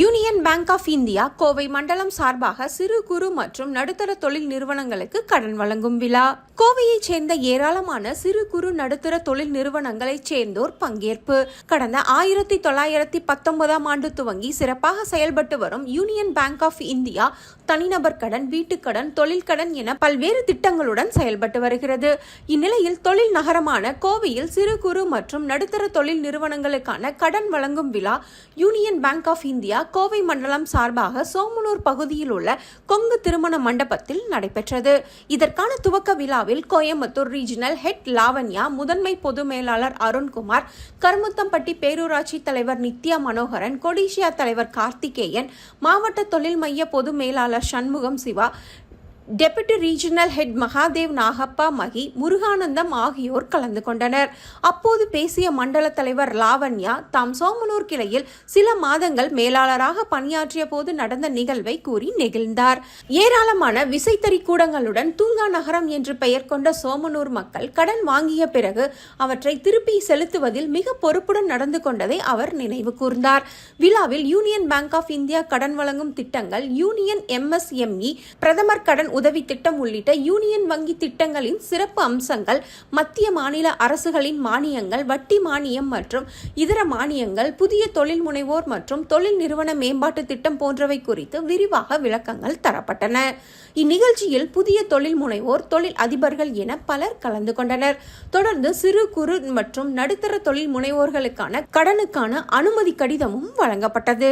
Union Bank of India Kovai மண்டலம் சார்பாக சிறு குறு மற்றும் நடுத்தர தொழில் நிறுவனங்களுக்கு கடன் வழங்கும் விழா. கோவையைச் சேர்ந்த ஏராளமான சிறு குறு நடுத்தர தொழில் நிறுவனங்களைச் சேர்ந்தோர் பங்கேற்பு. கடந்த ஆயிரத்தி தொள்ளாயிரத்தி பத்தொன்பதாம் ஆண்டு துவங்கி சிறப்பாக செயல்பட்டு வரும் யூனியன் பேங்க் ஆஃப் இந்தியா தனிநபர் கடன் வீட்டுக்கடன் தொழில் கடன் என பல்வேறு திட்டங்களுடன் செயல்பட்டு வருகிறது. இந்நிலையில் தொழில் நகரமான கோவையில் சிறு குறு மற்றும் நடுத்தர தொழில் நிறுவனங்களுக்கான கடன் வழங்கும் விழா Union Bank of India Kovai மண்டலம் சார்பாக சோமனூர் பகுதியில் உள்ள கொங்கு திருமண மண்டபத்தில் நடைபெற்றது. இதற்கான துவக்க விழாவில் கோயம்புத்தூர் ரீஜனல் ஹெட் லாவண்யா முதன்மை பொது மேலாளர் அருண்குமார் கருமுத்தம்பட்டி பேரூராட்சி தலைவர் நித்யா மனோகரன் கொடிஷியா தலைவர் கார்த்திகேயன் மாவட்ட தொழில் மைய பொது மேலாளர் Shanmugam Siva deputy regional head Mahadev Nagappa Magi Muruganandam ஆகியோர் கலந்து கொண்டனர். அப்போது பேசிய மண்டல தலைவர் லாவண்யா தாம் சோமனூர் கிளையில் சில மாதங்கள் மேலாளராக பணியாற்றிய போது நடந்த நிகழ்வை கூறி நெகிழ்ந்தார். ஏராளமான விசைத்தறி கூடங்களுடன் தூங்கா நகரம் என்று பெயர் கொண்ட சோமனூர் மக்கள் கடன் வாங்கிய பிறகு அவற்றை திருப்பி செலுத்துவதில் மிக பொறுப்புடன் நடந்து கொண்டதை அவர் நினைவு கூர்ந்தார். விழாவில் யூனியன் பேங்க் ஆஃப் இந்தியா கடன் வழங்கும் திட்டங்கள் யூனியன் எம்எஸ்எம்இ பிரதமர் கடன் உதவி திட்டம் உள்ளிட்ட யூனியன் வங்கி திட்டங்களின் சிறப்பு அம்சங்கள் மத்திய மாநில அரசுகளின் மானியங்கள் வட்டி மானியம் மற்றும் இதர மானியங்கள் புதிய தொழில் முனைவோர் மற்றும் தொழில் நிறுவன மேம்பாட்டு திட்டம் போன்றவை குறித்து விரிவாக விளக்கங்கள் தரப்பட்டன. இந்நிகழ்ச்சியில் புதிய தொழில் முனைவோர் தொழில் அதிபர்கள் என பலர் கலந்து கொண்டனர். தொடர்ந்து சிறு குறு மற்றும் நடுத்தர தொழில் முனைவோர்களுக்கான கடனுக்கான அனுமதி கடிதமும் வழங்கப்பட்டது.